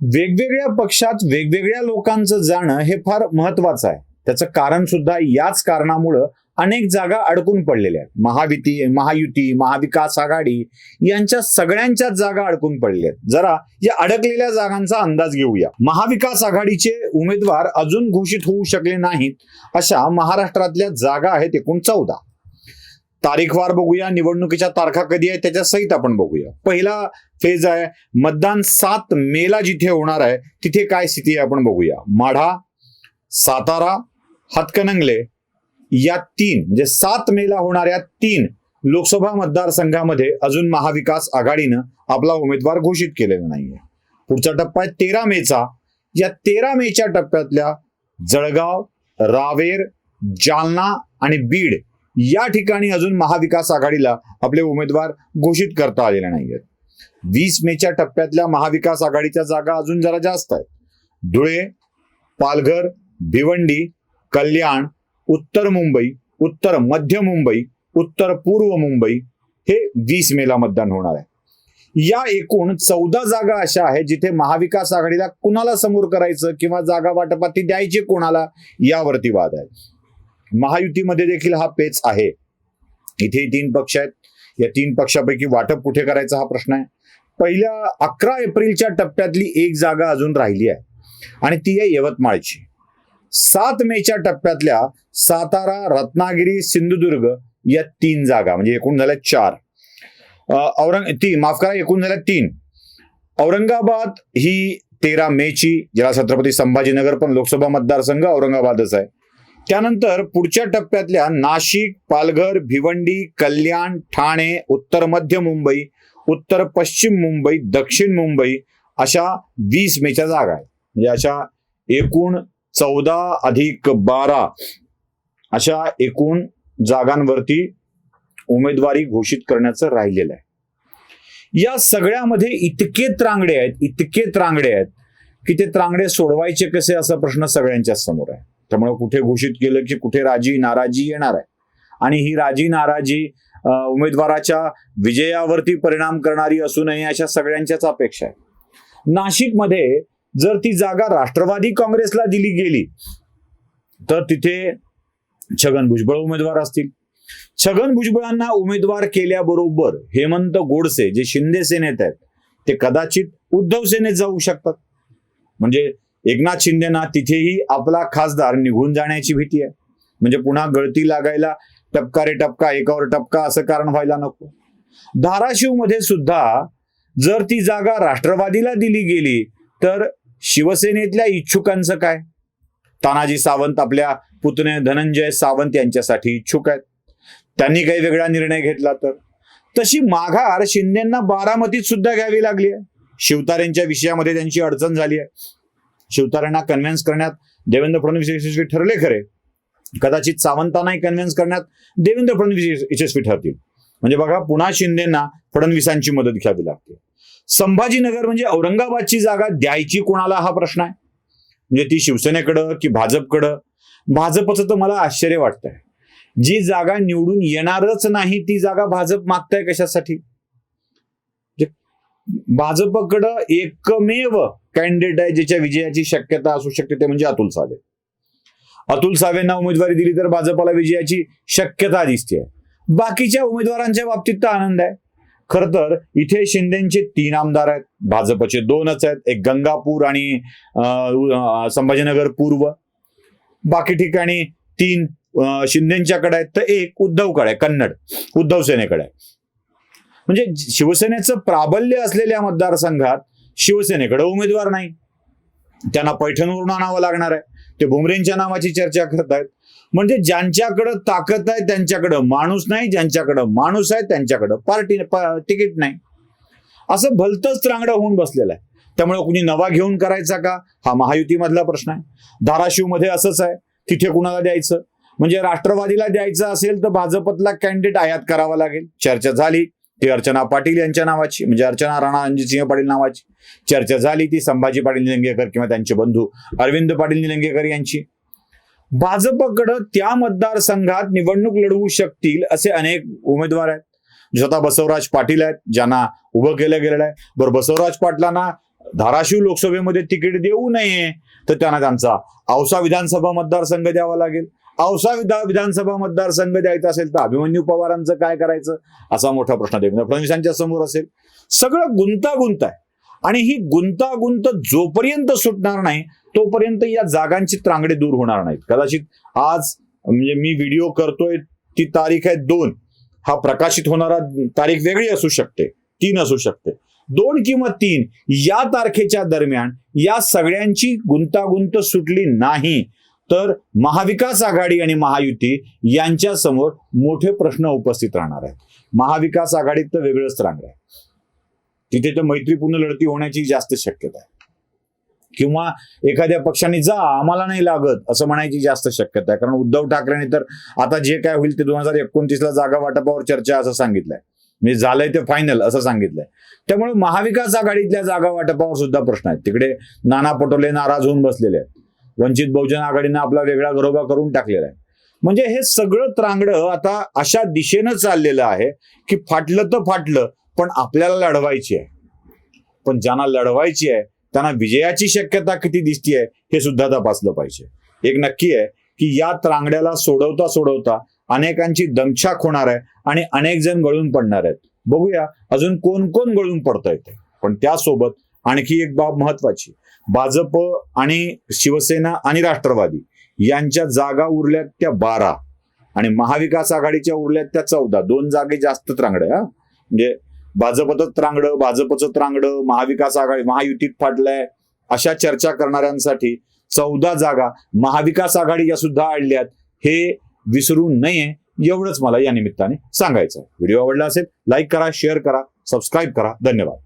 वेगवेगळ्या पक्षात वेगवेगळ्या लोकांचं जाणं हे फार महत्वाचं आहे. त्याचं कारण सुद्धा याच कारणामुळं अनेक जागा अडकून पडलेल्या आहेत. महाविती महायुती महाविकास आघाडी यांच्या सगळ्यांच्याच जागा अडकून पडल्या आहेत. जरा या अडकलेल्या जागांचा अंदाज घेऊया. महाविकास आघाडीचे उमेदवार अजून घोषित होऊ शकले नाहीत अशा महाराष्ट्रातल्या जागा आहेत एकूण चौदा. तारीखवार बघूया निवडणुकीच्या तारखा कधी आहे त्याच्या सहित आपण बघूया. पहिला फेज आहे मतदान सात मेला जिथे होणार आहे तिथे काय स्थिती आहे आपण बघूया. माढा सातारा हातकणंगले या तीन म्हणजे सात मेला होणाऱ्या तीन लोकसभा मतदारसंघामध्ये अजून महाविकास आघाडीनं आपला उमेदवार घोषित केलेला नाहीये. पुढचा टप्पा आहे तेरा मेचा. या तेरा मेच्या टप्प्यातल्या जळगाव रावेर जालना आणि बीड या ठिकाणी अजून महाविकास आघाडीला आपले उमेदवार घोषित करता आलेले नाहीयेत. वीस मेच्या टप्प्यातल्या महाविकास आघाडीच्या जागा अजून जरा जास्त आहेत. धुळे पालघर भिवंडी कल्याण उत्तर मुंबई उत्तर मध्य मुंबई उत्तर पूर्व मुंबई हे वीस मेला मतदान होणार आहे. या एकूण चौदा जागा अशा आहेत जिथे महाविकास आघाडीला कुणाला समोर करायचं किंवा जागा वाटपाती ती द्यायची कोणाला यावरती वाद आहे. महायुतीमध्ये देखील हा पेच आहे. इथे तीन पक्ष आहेत. या तीन पक्षापैकी वाटप कुठे करायचा हा प्रश्न आहे? पहिल्या अकरा एप्रिलच्या टप्प्यातली एक जागा अजून राहिली आहे. आणि ती आहे यवतमाळची. सात मेच्या टप्प्यातल्या सातारा रत्नागिरी सिंधुदुर्ग या तीन जागा म्हणजे एकूण झाल्या चार. औरंग ती माफ करा एकूण झाल्या तीन. औरंगाबाद ही तेरा मेची ज्याला छत्रपती संभाजीनगर पण लोकसभा मतदारसंघ औरंगाबादच आहे. त्यानंतर पुढच्या टप्प्यातल्या नाशिक पालघर भिवंडी कल्याण ठाणे उत्तर मध्य मुंबई उत्तर पश्चिम मुंबई दक्षिण मुंबई अशा वीस मेच्या जागा आहेत. म्हणजे अशा एकूण चौदा अधिक बारा अशा एकूण जागांवरती उमेदवारी घोषित करण्याचं राहिलेलं आहे. या सगळ्यामध्ये इतके त्रांगडे आहेत इतके त्रांगडे आहेत की ते त्रांगडे सोडवायचे कसे असा प्रश्न सगळ्यांच्या समोर आहे. त्यामुळे कुठे घोषित केलं की कुठे राजी नाराजी येणार आहे. आणि ही राजी नाराजी उमेदवाराच्या विजयावरती परिणाम करणारी असू नये अशा सगळ्यांच्याच अपेक्षा आहे नाशिकमध्ये जर ती जागा राष्ट्रवादी काँग्रेसला दिली गेली तर तिथे छगन भुजबळ उमेदवार असतील. छगन भुजबळांना उमेदवार केल्याबरोबर हेमंत गोडसे जे शिंदे सेनेत आहेत ते कदाचित उद्धव सेनेत जाऊ शकतात. म्हणजे एकनाथ शिंदेना तिथेही आपला खासदार निघून जाण्याची भीती आहे. म्हणजे पुन्हा गळती लागायला टपका रे टपका एकावर टपका असं कारण व्हायला नको. धाराशिवमध्ये सुद्धा जर ती जागा राष्ट्रवादीला दिली गेली तर शिवसेनेतल्या इच्छुकांचं काय? तानाजी सावंत आपल्या पुतणे धनंजय सावंत यांच्यासाठी इच्छुक आहेत. त्यांनी काही वेगळा निर्णय घेतला तर. तशी माघार शिंदेना बारामतीत सुद्धा घ्यावी लागली आहे. शिवतारेंच्या विषयामध्ये त्यांची अडचण झाली आहे. शिवतारेंना कन्व्हिन्स करण्यात देवेंद्र फडणवीस यशस्वी ठरले खरे. कदाचित सावंतांनाही कन्व्हिन्स करण्यात देवेंद्र फडणवीस यशस्वी ठरतील. म्हणजे बघा पुन्हा शिंदेना फडणवीसांची मदत घ्यावी लागते. संभाजीनगर म्हणजे औरंगाबादची जागा द्यायची कोणाला हा प्रश्न आहे? म्हणजे ती शिवसेनेकडं की भाजपकडं? भाजपचं तर मला आश्चर्य वाटतंय. जी जागा निवडून येणारच नाही ती जागा भाजप मागताय कशासाठी? म्हणजे भाजपकडं एकमेव कॅन्डिडेट आहे ज्याच्या विजयाची शक्यता असू शकते ते म्हणजे अतुल सावे. अतुल सावेंना उमेदवारी दिली तर भाजपाला विजयाची शक्यता दिसते. बाकीच्या उमेदवारांच्या बाबतीत तर आनंद आहे. खर तर इथे शिंदेचे तीन आमदार आहेत भाजपचे दोनच आहेत एक गंगापूर आणि संभाजीनगर पूर्व. बाकी ठिकाणी तीन शिंदेच्याकडे आहेत तर एक उद्धवकडे आहे कन्नड उद्धव सेनेकडे. आहे म्हणजे शिवसेनेचं प्राबल्य असलेल्या मतदारसंघात शिवसेनेकडे उमेदवार नाही. त्यांना पैठणवरून आणावं लागणार आहे. ते भुमरेंच्या नावाची चर्चा करत आहेत. म्हणजे ज्यांच्याकडं ताकद आहे त्यांच्याकडं माणूस नाही ज्यांच्याकडं माणूस आहे त्यांच्याकडं पार्टी तिकीट नाही. असं भलतंच त्रांगडं होऊन बसलेलं आहे. त्यामुळे कुणी नवा घेऊन करायचा का? हा महायुतीमधला प्रश्न आहे. धाराशिवमध्ये असंच आहे. तिथे कुणाला द्यायचं? म्हणजे राष्ट्रवादीला द्यायचं असेल तर भाजपतला कॅन्डिडेट आयात करावा लागेल. चर्चा झाली. ती अर्चना पाटील यांच्या नावाची म्हणजे अर्चना राणा रणजितसिंह पाटील नावाची चर्चा झाली ती संभाजी पाटील निलंगेकर किंवा त्यांचे बंधू अरविंद पाटील निलंगेकर यांची. भाजपकडं त्या मतदारसंघात निवडणूक लढवू शकतील असे अनेक उमेदवार आहेत. स्वतः बसवराज पाटील आहेत ज्यांना उभं केलं गेलेलं आहे. बरं बसवराज पाटलांना धाराशिव लोकसभेमध्ये तिकीट देऊ नये तर त्यांना त्यांचा औसा विधानसभा मतदारसंघ द्यावा लागेल. औसा विधा विधानसभा मतदारसंघ द्यायचा असेल तर अभिमन्यू पवारांचं काय करायचं? असा मोठा प्रश्न देवेंद्र फडणवीसांच्या समोर असेल. सगळं गुंतागुंत आहे. आणि ही गुंतागुंत जोपर्यंत सुटणार नाही तोपर्यंत या जागांची त्रांगडे दूर होणार नाहीत. कदाचित आज म्हणजे मी व्हिडिओ करतोय ती तारीख आहे दोन. हा प्रकाशित होणारा तारीख वेगळी असू शकते. तीन असू शकते. दोन किंवा तीन या तारखेच्या दरम्यान या सगळ्यांची गुंतागुंत सुटली नाही. तर महाविकास आघाडी आणि महायुती यांच्या समोर मोठे प्रश्न उपस्थित राहणार आहेत. महाविकास आघाडीत तर वेगळंच राहणार आहे. तिथे तर मैत्रीपूर्ण लढती होण्याची जास्त शक्यता आहे. किंवा एखाद्या पक्षाने जा आम्हाला नाही लागत असं म्हणायची जास्त शक्यता आहे. कारण उद्धव ठाकरेंनी तर आता जे काय होईल ते दोन हजार एकोणतीसला जागा वाटपावर चर्चा असं सांगितलंय. म्हणजे झालंय ते फायनल असं सांगितलंय. त्यामुळे महाविकास आघाडीतल्या जागा वाटपावर सुद्धा प्रश्न आहेत. तिकडे नाना पटोले नाराज होऊन बसलेले आहेत. वंचित बहुजन आघाडीनं आपला वेगळा घरोबा करून टाकलेला आहे. म्हणजे हे सगळं त्रांगडं आता अशा दिशेनं चाललेलं आहे की फाटलं तर फाटलं पण आपल्याला लढवायची आहे. पण ज्यांना लढवायची आहे त्यांना विजयाची शक्यता किती दिसतीये हे सुद्धा तपासलं पाहिजे. एक नक्की आहे की या त्रांगड्याला सोडवता सोडवता अनेकांची दमछाक होणार आहे आणि अनेक जण गळून पडणार आहेत. बघूया अजून कोण कोण गळून पडता येते पण त्यासोबत आणखी एक बाब महत्वाची भाजप आणि शिवसेना आणि राष्ट्रवादी यांच्या जागा उरल्यात त्या बारा. आणि महाविकास आघाडीच्या उरल्यात त्या चौदा. दोन जागे जास्त त्रांगड्या हा. म्हणजे भाजपचं त्रांगडं भाजपचं त्रांगडं महाविकास आघाडी महायुतीत फाटलंय अशा चर्चा करणाऱ्यांसाठी चौदा जागा महाविकास आघाडी या सुद्धा आणल्यात हे विसरू नये एवढंच मला या निमित्ताने सांगायचं व्हिडिओ आवडला असेल लाईक करा शेअर करा सबस्क्राईब करा. धन्यवाद.